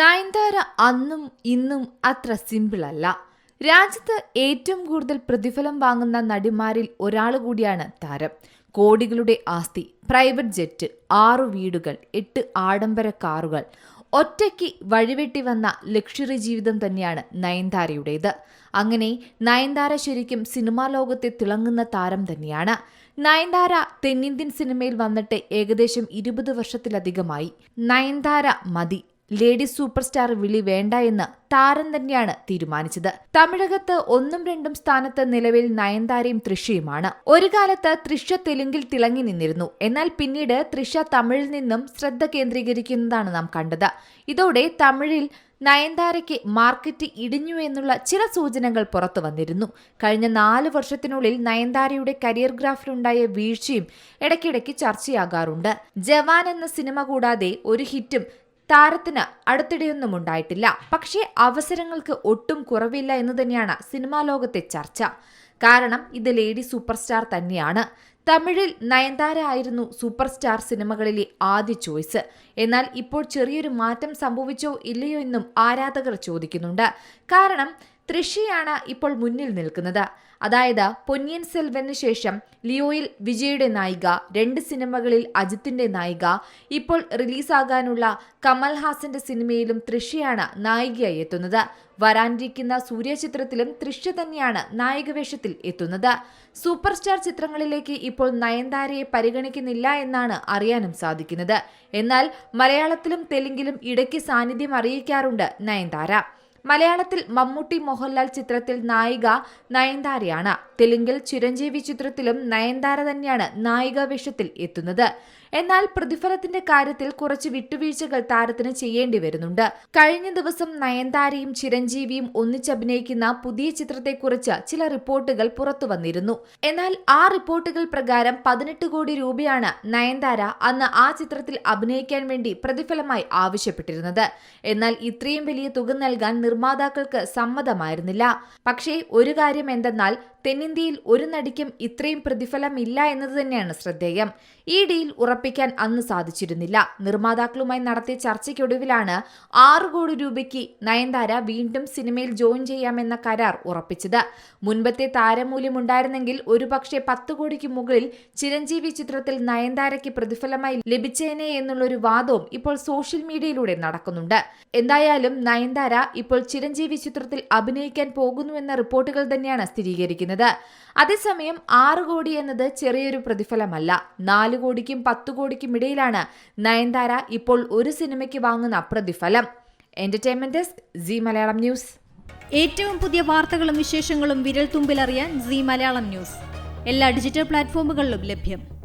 നയൻതാര അന്നും ഇന്നും അത്ര സിമ്പിൾ അല്ല. രാജ്യത്ത് ഏറ്റവും കൂടുതൽ പ്രതിഫലം വാങ്ങുന്ന നടിമാരിൽ ഒരാൾ കൂടിയാണ് താരം. കോടികളുടെ ആസ്തി പ്രൈവറ്റ് ജെറ്റ് ആറു വീടുകൾ എട്ട് ആഡംബര കാറുകൾ. ഒറ്റയ്ക്ക് വഴിവെട്ടി വന്ന ലക്ഷറി ജീവിതം തന്നെയാണ് നയൻതാരയുടേത്. അങ്ങനെ നയൻതാര ശരിക്കും സിനിമാ ലോകത്തെ തിളങ്ങുന്ന താരം തന്നെയാണ്. നയൻതാര തെന്നിന്ത്യൻ സിനിമയിൽ വന്നിട്ട് ഏകദേശം ഇരുപത് വർഷത്തിലധികമായി. നയൻതാര മതി. ലേഡി സൂപ്പർ സ്റ്റാർ വിളി വേണ്ട എന്ന് താരം തന്നെയാണ് തീരുമാനിച്ചത്. തമിഴകത്ത് ഒന്നും രണ്ടും സ്ഥാനത്ത് നിലവിൽ നയൻതാരയും തൃഷയുമാണ് ഒരു കാലത്ത് തൃഷ തെലുങ്കിൽ തിളങ്ങി നിന്നിരുന്നു. എന്നാൽ പിന്നീട് തൃഷ തമിഴിൽ നിന്നും ശ്രദ്ധ കേന്ദ്രീകരിക്കുന്നതാണ് നാം കണ്ടത്. ഇതോടെ തമിഴിൽ നയൻതാരയ്ക്ക് മാർക്കറ്റ് ഇടിഞ്ഞു എന്നുള്ള ചില സൂചനകൾ പുറത്തു വന്നിരുന്നു. കഴിഞ്ഞ നാല് വർഷത്തിനുള്ളിൽ നയൻതാരയുടെ കരിയർ ഗ്രാഫിലുണ്ടായ വീഴ്ചയും ഇടയ്ക്കിടയ്ക്ക് ചർച്ചയാകാറുണ്ട്. ജവാൻ എന്ന സിനിമ കൂടാതെ ഒരു ഹിറ്റും താരത്തിന് അടുത്തിടെയൊന്നും ഉണ്ടായിട്ടില്ല. പക്ഷേ അവസരങ്ങൾക്ക് ഒട്ടും കുറവില്ല എന്ന് തന്നെയാണ് സിനിമാ ലോകത്തെ ചർച്ച. കാരണം ഇത് ലേഡി സൂപ്പർ സ്റ്റാർ തന്നെയാണ്. തമിഴിൽ നയൻതാര ആയിരുന്നു സൂപ്പർ സ്റ്റാർ സിനിമകളിലെ ആദ്യ ചോയ്സ്. എന്നാൽ ഇപ്പോൾ ചെറിയൊരു മാറ്റം സംഭവിച്ചോ ഇല്ലയോ എന്നും ആരാധകർ ചോദിക്കുന്നുണ്ട്. കാരണം തൃഷയാണ് ഇപ്പോൾ മുന്നിൽ നിൽക്കുന്നത്. അതായത് പൊന്നിയൻ സെൽവന് ശേഷം ലിയോയിൽ വിജയുടെ നായിക രണ്ട് സിനിമകളിൽ അജിത്തിന്റെ നായിക ഇപ്പോൾ റിലീസാകാനുള്ള കമൽഹാസന്റെ സിനിമയിലും തൃഷയാണ് നായികയായി എത്തുന്നത്. വരാനിരിക്കുന്ന സൂര്യ ചിത്രത്തിലും തൃഷ തന്നെയാണ് നായികവേഷത്തിൽ എത്തുന്നത്. സൂപ്പർ സ്റ്റാർ ചിത്രങ്ങളിലേക്ക് ഇപ്പോൾ നയൻതാരയെ പരിഗണിക്കുന്നില്ല എന്നാണ് അറിയാനും സാധിക്കുന്നത്. എന്നാൽ മലയാളത്തിലും തെലുങ്കിലും ഇടയ്ക്ക് സാന്നിധ്യം അറിയിക്കാറുണ്ട് നയൻതാര. മലയാളത്തിൽ മമ്മൂട്ടി മോഹൻലാൽ ചിത്രത്തിൽ നായിക നയൻതാരയാണ്. തെലുങ്കിൽ ചിരഞ്ജീവി ചിത്രത്തിലും നയൻതാര തന്നെയാണ് നായിക വേഷത്തിൽ എത്തുന്നത്. എന്നാൽ പ്രതിഫലത്തിന്റെ കാര്യത്തിൽ കുറച്ച് വിട്ടുവീഴ്ചകൾ താരത്തിന് ചെയ്യേണ്ടി വരുന്നുണ്ട്. കഴിഞ്ഞ ദിവസം നയൻതാരയും ചിരഞ്ജീവിയും ഒന്നിച്ചഭിനയിക്കുന്ന പുതിയ ചിത്രത്തെക്കുറിച്ച് ചില റിപ്പോർട്ടുകൾ പുറത്തു വന്നിരുന്നു. എന്നാൽ ആ റിപ്പോർട്ടുകൾ പ്രകാരം പതിനെട്ട് കോടി രൂപയാണ് നയൻതാര അന്ന് ആ ചിത്രത്തിൽ അഭിനയിക്കാൻ വേണ്ടി പ്രതിഫലമായി ആവശ്യപ്പെട്ടിരുന്നത്. എന്നാൽ ഇത്രയും വലിയ തുക നൽകാൻ നിർമ്മാതാക്കൾക്ക് സമ്മതമായിരുന്നില്ല. പക്ഷേ ഒരു കാര്യം എന്തെന്നാൽ തെന്നിന്ത്യയിൽ ഒരു നടിക്കും ഇത്രയും പ്രതിഫലം ഇല്ല എന്നത് തന്നെയാണ് ശ്രദ്ധേയം. ഈ ഡീൽ ഉറപ്പിക്കാൻ അന്ന് സാധിച്ചിരുന്നില്ല. നിർമ്മാതാക്കളുമായി നടത്തിയ ചർച്ചയ്ക്കൊടുവിലാണ് ആറ് കോടി രൂപയ്ക്ക് നയൻതാര വീണ്ടും സിനിമയിൽ ജോയിൻ ചെയ്യാമെന്ന കരാർ ഉറപ്പിച്ചത്. മുൻപത്തെ താരമൂല്യം ഉണ്ടായിരുന്നെങ്കിൽ ഒരുപക്ഷെ പത്ത് കോടിക്ക് മുകളിൽ ചിരഞ്ജീവി ചിത്രത്തിൽ നയൻതാരയ്ക്ക് പ്രതിഫലമായി ലഭിച്ചേനെ എന്നുള്ളൊരു വാദവും ഇപ്പോൾ സോഷ്യൽ മീഡിയയിലൂടെ നടക്കുന്നുണ്ട്. എന്തായാലും നയൻതാര ഇപ്പോൾ ചിരഞ്ജീവി ചിത്രത്തിൽ അഭിനയിക്കാൻ പോകുന്നുവെന്ന റിപ്പോർട്ടുകൾ തന്നെയാണ് സ്ഥിരീകരിക്കുന്നത്. അതേസമയം ആറ് കോടി എന്നത് ചെറിയൊരു പ്രതിഫലമല്ല. നാല് കോടിക്കും പത്ത് കോടിക്കും ഇടയിലാണ് നയൻതാര ഇപ്പോൾ ഒരു സിനിമയ്ക്ക് വാങ്ങുന്ന പ്രതിഫലം. Entertainment desk Zee Malayalam news. ഏറ്റവും പുതിയ വാർത്തകളും വിശേഷങ്ങളും വിരൽ തുമ്പിലറിയാൻ സി മലയാളം ന്യൂസ്. എല്ലാ ഡിജിറ്റൽ പ്ലാറ്റ്ഫോമുകളിലും ലഭ്യം.